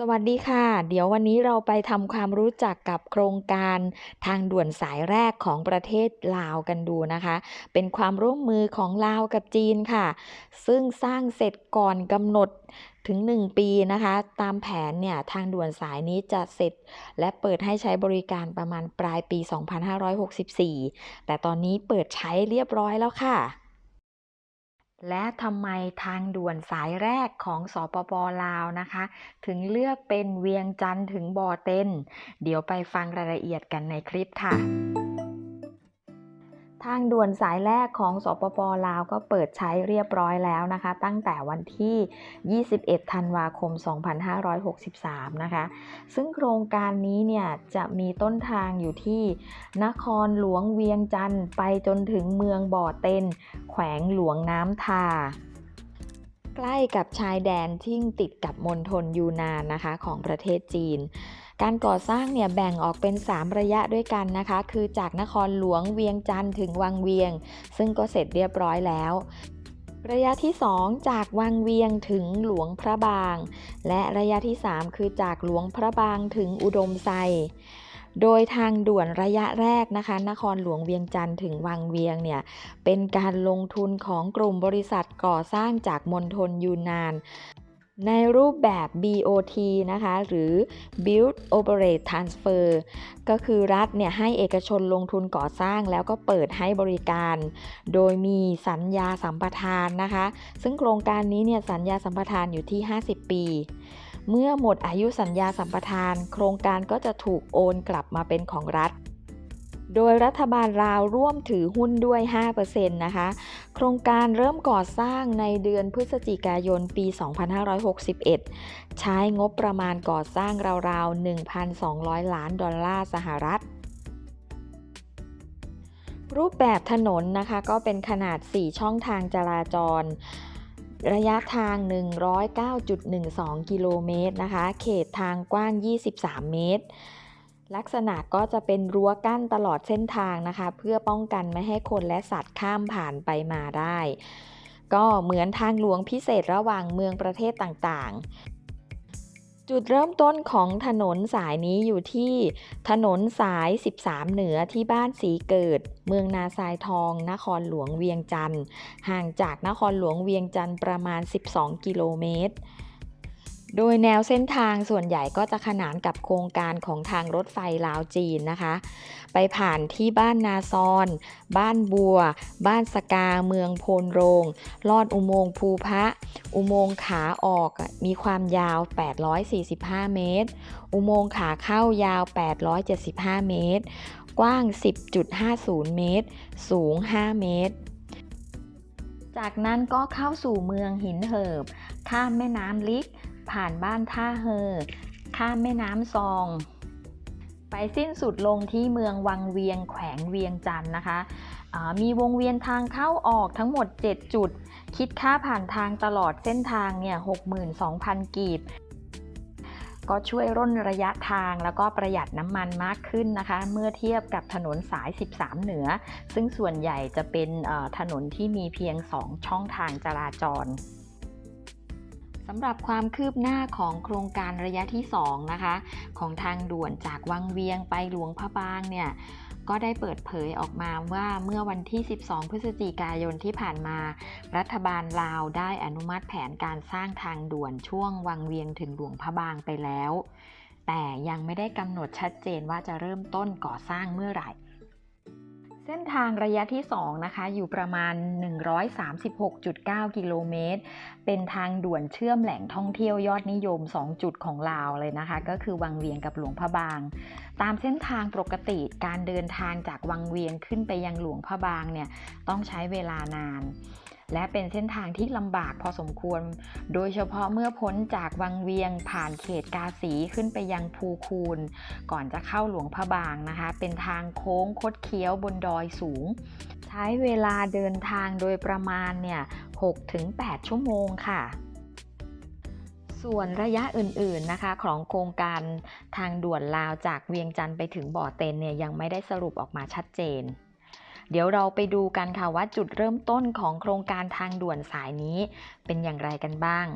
สวัสดีค่ะ เดี๋ยววันนี้เราไปทำความรู้จักกับโครงการทางด่วนสายแรกของประเทศลาวกันดูนะคะ เป็นความร่วมมือของลาวกับจีนค่ะ ซึ่งสร้างเสร็จก่อนกำหนดถึง 1 ปีนะคะ ตามแผนเนี่ย ทางด่วนสายนี้จะเสร็จ และเปิดให้ใช้บริการประมาณปลายปี 2564 แต่ตอนนี้เปิดใช้เรียบร้อยแล้วค่ะ และทำไมทางด่วนสายแรกของสปปลาวนะคะ ถึงเลือกเป็นเวียงจันทร์ถึงบ่อเต็น เดี๋ยวไปฟังรายละเอียดกันในคลิปค่ะางด่วนสายแรกของสปปลาวก็เปิดใช้เรียบร้อยแล้วนะคะ ตั้งแต่วันที่ 21 ธันวาคม 2563 นะคะ ซึ่งโครงการนี้เนี่ยจะมีต้นทางอยู่ที่นครหลวงเวียงจันทร์ไปจนถึงเมืองบ่อเต็น แขวงหลวงน้ำทาใกล้กับชายแดนที่ติดกับมณฑลยูนานนะคะของประเทศจีน การก่อสร้างเนี่ยแบ่งออกเป็น 3 ระยะด้วยกันนะคะ คือจากนครหลวงเวียงจันทร์ถึงวังเวียง ซึ่งก็เสร็จเรียบร้อยแล้ว ระยะที่ 2 จากวังเวียงถึงหลวงพระบาง และระยะที่ 3 คือจากหลวงพระบางถึงอุดมไซโดยทางด่วนระยะแรกนะคะ นครหลวงเวียงจันทร์ถึงวังเวียงเนี่ยเป็นการลงทุนของกลุ่มบริษัทก่อสร้างจากมณฑลยูนนาน ในรูปแบบ BOT นะคะ หรือ Build Operate Transfer ก็คือรัฐเนี่ยให้เอกชนลงทุนก่อสร้างแล้วก็เปิดให้บริการ โดยมีสัญญาสัมปทานนะคะ ซึ่งโครงการนี้เนี่ยสัญญาสัมปทานอยู่ที่ 50 ปี เมื่อหมดอายุสัญญาสัมปทาน โครงการก็จะถูกโอนกลับมาเป็นของรัฐโดยรัฐบาลลาวร่วมถือหุ้นด้วย 5%นะคะ ครงการเริ่มก่อสร้างในเดือนพฤศจิกายนปี 2561 ใช้งบประมาณก่อสร้างราวๆ 1,200 ล้านดอลลาร์สหรัฐ รูปแบบถนนนะคะก็เป็นขนาด 4 ช่องทางจราจร ระยะทาง 109.12 กิโลเมตรนะคะ เขตทางกว้าง 23 เมตร ลักษณะก็จะเป็นรั้วกั้นตลอดเส้นทางนะคะ เพื่อป้องกันไม่ให้คนและสัตว์ข้ามผ่านไปมาได้ ก็เหมือนทางหลวงพิเศษระหว่างเมืองประเทศต่างๆ จุดเริ่มต้นของถนนสายนี้อยู่ที่ถนนสาย 13 เหนือที่บ้านสีเกิด เมืองนาซายทอง นครหลวงเวียงจันทร์ห่างจากนครหลวงเวียงจันทร์ประมาณ 12 กิโลเมตร โดยแนวเส้นทางส่วนใหญ่ก็จะขนานกับโครงการของทางรถไฟลาวจีนนะคะ ไปผ่านที่บ้านนาซอน บ้านบัว บ้านสกาเมืองโพนโรง ลอดอุโมงค์ภูพระ อุโมงค์ขาออกมีความยาว 845 เมตร อุโมงค์ขาเข้ายาว 875 เมตร กว้าง 10.50 เมตร สูง 5 เมตรจากนั้นก็เข้าสู่เมืองหินเหิบ ข้ามแม่น้ำลิก ผ่านบ้านท่าเฮอ ข้ามแม่น้ำซอง ไปสิ้นสุดลงที่เมืองวังเวียงแขวงเวียงจันทร์นะคะ มีวงเวียนทางเข้าออกทั้งหมด 7 จุด คิดค่าผ่านทางตลอดเส้นทางเนี่ย62,000 กีบก็ช่วยร่นระยะทางแล้วก็ประหยัดน้ำมันมากขึ้นนะคะ เมื่อเทียบกับถนนสาย 13 เหนือ ซึ่งส่วนใหญ่จะเป็นถนนที่มีเพียง 2 ช่องทางจราจร สำหรับความคืบหน้าของโครงการระยะที่ 2 นะคะ ของทางด่วนจากวังเวียงไปหลวงพระบางเนี่ยก็ได้เปิดเผยออกมาว่าเมื่อวันที่ 12 พฤศจิกายนที่ผ่านมา รัฐบาลลาวได้อนุมัติแผนการสร้างทางด่วนช่วงวังเวียงถึงหลวงพระบางไปแล้ว แต่ยังไม่ได้กำหนดชัดเจนว่าจะเริ่มต้นก่อสร้างเมื่อไหร่ เส้นทางระยะที่ 2 นะคะ อยู่ประมาณ 136.9 กิโลเมตร เป็นทางด่วนเชื่อมแหล่งท่องเที่ยวยอดนิยม 2 จุดของลาวเลยนะคะ ก็คือวังเวียงกับหลวงพระบาง ตามเส้นทางปกติการเดินทางจากวังเวียงขึ้นไปยังหลวงพระบางเนี่ยต้องใช้เวลานาน และเป็นเส้นทางที่ลำบากพอสมควร โดยเฉพาะเมื่อพ้นจากวังเวียงผ่านเขตกาสีขึ้นไปยังภูคูนก่อนจะเข้าหลวงพระบางนะคะ เป็นทางโค้งคดเคี้ยวบนดอยสูง ใช้เวลาเดินทางโดยประมาณเนี่ย6-8 ชั่วโมงค่ะส่วนระยะอื่นๆนะคะของโครงการทางด่วนลาวจากเวียงจันทร์ไปถึงบ่อเต็นเนี่ยยังไม่ได้สรุปออกมาชัดเจน เดี๋ยวเราไปดูกันค่ะว่าจุดเริ่มต้นของโครงการทางด่วนสายนี้เป็นอย่างไรกันบ้าง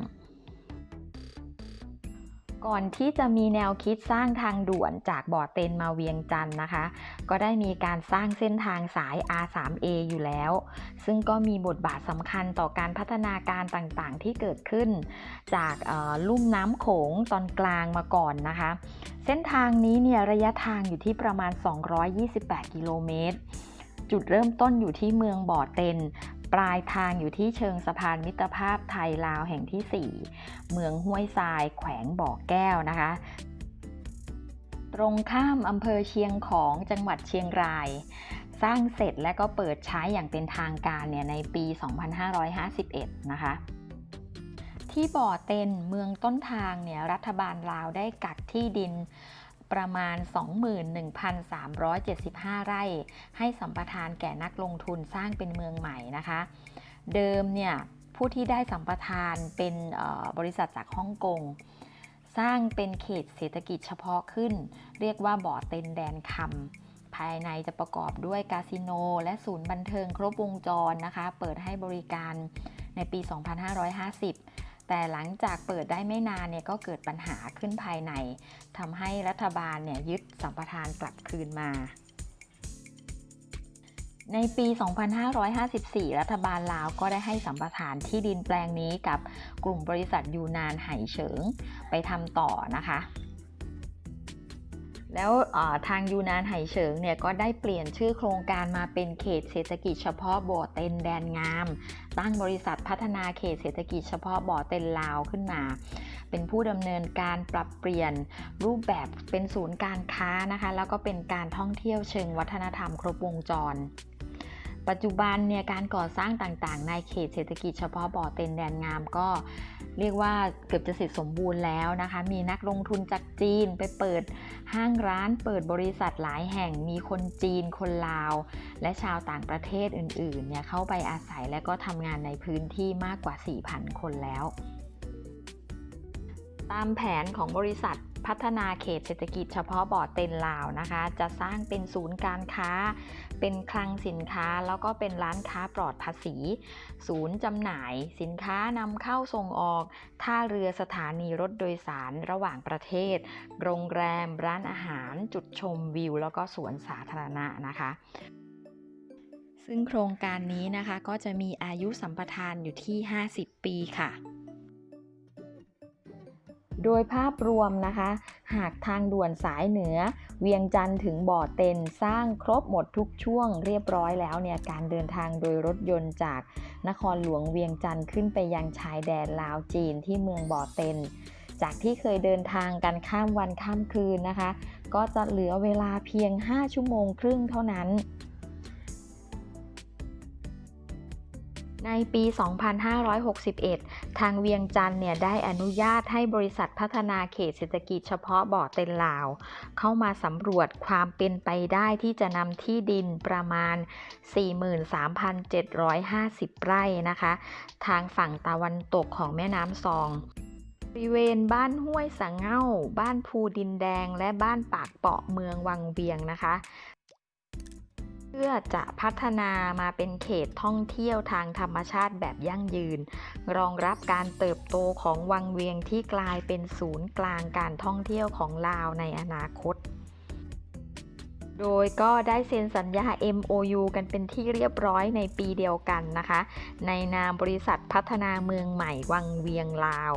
ก่อนที่จะมีแนวคิดสร้างทางด่วนจากบ่อเต็นมาเวียงจันทร์นะคะ ก็ได้มีการสร้างเส้นทางสาย R3A อยู่แล้ว ซึ่งก็มีบทบาทสำคัญต่อการพัฒนาการต่างๆ ที่เกิดขึ้น จากลุ่มน้ำโขงตอนกลางมาก่อนนะคะ เส้นทางนี้เนี่ยระยะทางอยู่ที่ประมาณ 228 กิโลเมตร จุดเริ่มต้นอยู่ที่เมืองบ่อเต็น ปลายทางอยู่ที่เชิงสะพานมิตรภาพไทยลาวแห่งที่ 4 เมืองห้วยทรายแขวงบ่อแก้วนะคะ ตรงข้ามอำเภอเชียงของจังหวัดเชียงรายสร้างเสร็จและก็เปิดใช้อย่างเป็นทางการเนี่ยในปี 2551 นะคะ ที่บ่อเต็นเมืองต้นทางเนี่ยรัฐบาลลาวได้กักที่ดิน ประมาณ 21,375 ไร่ ให้สัมปทานแก่นักลงทุนสร้างเป็นเมืองใหม่นะคะ เดิมเนี่ยผู้ที่ได้สัมปทานเป็นบริษัทจากฮ่องกงสร้างเป็นเขตเศรษฐกิจเฉพาะขึ้น เรียกว่าบ่อเต็นแดนคำภายในจะประกอบด้วยคาสิโน และศูนย์บันเทิงครบวงจรนะคะ เปิดให้บริการในปี 2550 แต่หลังจากเปิดได้ไม่นานเนี่ยก็เกิดปัญหาขึ้นภายในทำให้รัฐบาลเนี่ยยึดสัมปทานกลับคืนมา ในปี 2554 รัฐบาลลาวก็ได้ให้สัมปทานที่ดินแปลงนี้กับกลุ่มบริษัทยูนานไหเฉิงไปทำต่อนะคะ แล้วทางยูนานไหเฉิงเนี่ยก็ได้เปลี่ยนชื่อโครงการมาเป็นเขตเศรษฐกิจเฉพาะบ่อเต็นแดนงาม ตั้งบริษัทพัฒนาเขตเศรษฐกิจเฉพาะบ่อเต็นลาวขึ้นมา เป็นผู้ดำเนินการปรับเปลี่ยนรูปแบบเป็นศูนย์การค้านะคะ แล้วก็เป็นการท่องเที่ยวเชิงวัฒนธรรมครบวงจร ปัจจุบันเนี่ยการก่อสร้างต่างๆ ในเขตเศรษฐกิจเฉพาะบ่อเต็นแดนงามก็เรียกว่าเกือบจะเสร็จสมบูรณ์แล้วนะคะ มีนักลงทุนจากจีนไปเปิดห้างร้านเปิดบริษัทหลายแห่งมีคนจีนคนลาว และชาวต่างประเทศอื่นๆเนี่ยเข้าไปอาศัยและก็ทำงานในพื้นที่มากกว่า 4,000 คนแล้ว ตามแผนของบริษัท พัฒนาเขตเศรษฐกิจเฉพาะบ่อเต็นลาวนะคะ จะสร้างเป็นศูนย์การค้า เป็นคลังสินค้า แล้วก็เป็นร้านค้าปลอดภาษี ศูนย์จำหน่าย สินค้านำเข้าส่งออก ท่าเรือสถานีรถโดยสารระหว่างประเทศ โรงแรม ร้านอาหาร จุดชมวิว แล้วก็สวนสาธารณะนะคะซึ่งโครงการนี้นะคะก็จะมีอายุสัมปทานอยู่ที่ 50 ปีค่ะ โดยภาพรวมนะคะ หากทางด่วนสายเหนือ เวียงจันทร์ถึงบ่อเต็นสร้างครบหมดทุกช่วงเรียบร้อยแล้วเนี่ยการเดินทางโดยรถยนต์จากนครหลวงเวียงจันทร์ขึ้นไปยังชายแดนลาวจีนที่เมืองบ่อเต็นจากที่เคยเดินทางกันข้ามวันข้ามคืนนะคะ ก็จะเหลือเวลาเพียง 5 ชั่วโมงครึ่งเท่านั้น ในปี 2561 ทางเวียงจันทร์เนี่ยได้อนุญาตให้บริษัทพัฒนาเขตเศรษฐกิจเฉพาะบ่อเต็นลาว เข้ามาสำรวจความเป็นไปได้ที่จะนำที่ดินประมาณ 43,750 ไร่นะคะ ทางฝั่งตะวันตกของแม่น้ำซองบริเวณบ้านห้วยสังเง่า บ้านภูดินแดง และบ้านปากเปาะเมืองวังเวียงนะคะ พื่อจะพัฒนามาเป็นเขตท่องเที่ยวทางธรรมชาติแบบยั่งยืน รองรับการเติบโตของวังเวียงที่กลายเป็นศูนย์กลางการท่องเที่ยวของลาวในอนาคต โดยก็ได้เซ็นสัญญา MOU กันเป็นที่เรียบร้อยในปีเดียวกันนะคะ ในนามบริษัทพัฒนาเมืองใหม่วังเวียงลาว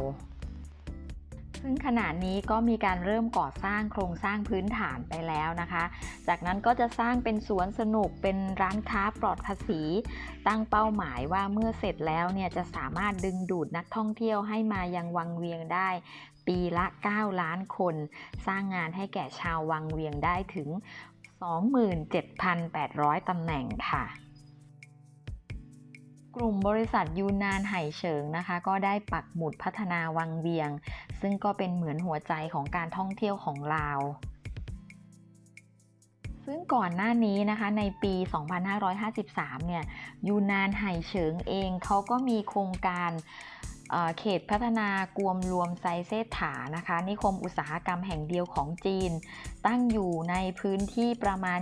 ซึ่งขณะนี้ก็มีการเริ่มก่อสร้างโครงสร้างพื้นฐานไปแล้วนะคะ จากนั้นก็จะสร้างเป็นสวนสนุกเป็นร้านค้าปลอดภาษี ตั้งเป้าหมายว่าเมื่อเสร็จแล้วเนี่ยจะสามารถดึงดูดนักท่องเที่ยวให้มายังวังเวียงได้ ปีละ 9 ล้านคน สร้างงานให้แก่ชาววังเวียงได้ถึง 27,800 ตำแหน่งค่ะกลุ่มบริษัทยูนานไห่เฉิงนะคะ ก็ได้ปักหมุดพัฒนาวังเวียง ซึ่งก็เป็นเหมือนหัวใจของการท่องเที่ยวของลาว ซึ่งก่อนหน้านี้นะคะในปี 2553 เนี่ยยูนานไห่เฉิงเองเขาก็มีโครงการเอ่อเขตพัฒนากวมรวมไซเซถานะคะ นิคมอุตสาหกรรมแห่งเดียวของจีน ตั้งอยู่ในพื้นที่ประมาณ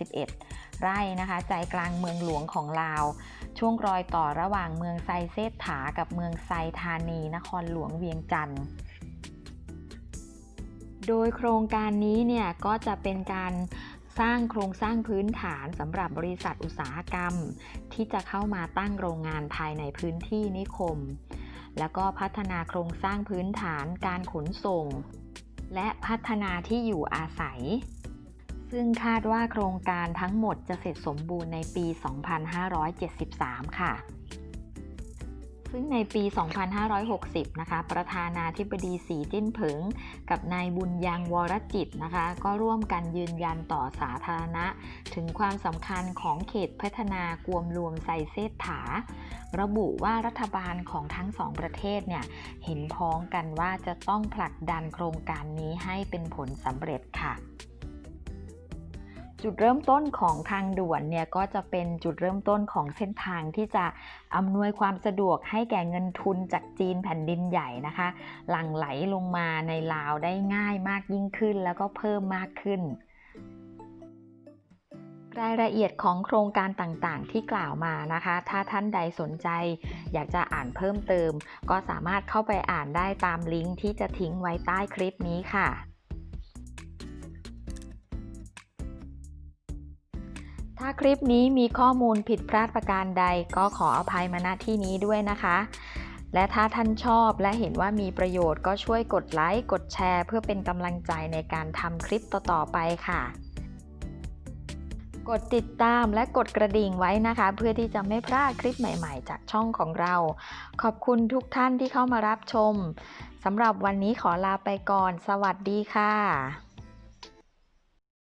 7,181 ไร่นะคะ ใจกลางเมืองหลวงของลาว ช่วงรอยต่อระหว่างเมืองไซเซถากับเมืองไซธานี นครหลวงเวียงจันทร์โดยโครงการนี้เนี่ยก็จะเป็นการสร้างโครงสร้างพื้นฐานสำหรับบริษัทอุตสาหกรรม ที่จะเข้ามาตั้งโรงงานภายในพื้นที่นิคม แล้วก็พัฒนาโครงสร้างพื้นฐานการขนส่ง และพัฒนาที่อยู่อาศัย ซึ่งคาดว่าโครงการทั้งหมดจะเสร็จสมบูรณ์ในปี 2573 ค่ะ ซึ่งในปี 2560 นะคะ ประธานาธิบดีสีจิ้นผิง กับนายบุญยังวรจิตนะคะ ก็ร่วมกันยืนยันต่อสาธารณะ ถึงความสำคัญของเขตพัฒนากวมรวมไซเซตถา ระบุว่ารัฐบาลของทั้งสองประเทศเนี่ย เห็นพ้องกันว่าจะต้องผลักดันโครงการนี้ให้เป็นผลสำเร็จค่ะ จุดเริ่มต้นของทางด่วนเนี่ยก็จะเป็นจุดเริ่มต้นของเส้นทางที่จะอำนวยความสะดวกให้แก่เงินทุนจากจีนแผ่นดินใหญ่นะคะ หลั่งไหลลงมาในลาวได้ง่ายมากยิ่งขึ้น แล้วก็เพิ่มมากขึ้นรายละเอียดของโครงการต่างๆ ที่กล่าวมานะคะ ถ้าท่านใดสนใจ อยากจะอ่านเพิ่มเติม ก็สามารถเข้าไปอ่านได้ตามลิงก์ที่จะทิ้งไว้ใต้คลิปนี้ค่ะ คลิปนี้มีข้อมูลผิดพลาดประการใดก็ขออภัยมาณที่นี้ด้วยนะคะ และถ้าท่านชอบและเห็นว่ามีประโยชน์ก็ช่วยกดไลค์กดแชร์ เพื่อเป็นกำลังใจในการทำคลิปต่อๆไปค่ะ กดติดตามและกดกระดิ่งไว้นะคะ เพื่อที่จะไม่พลาดคลิปใหม่ๆ จากช่องของเรา ขอบคุณทุกท่านที่เข้ามารับชมสำหรับวันนี้ขอลาไปก่อน สวัสดีค่ะ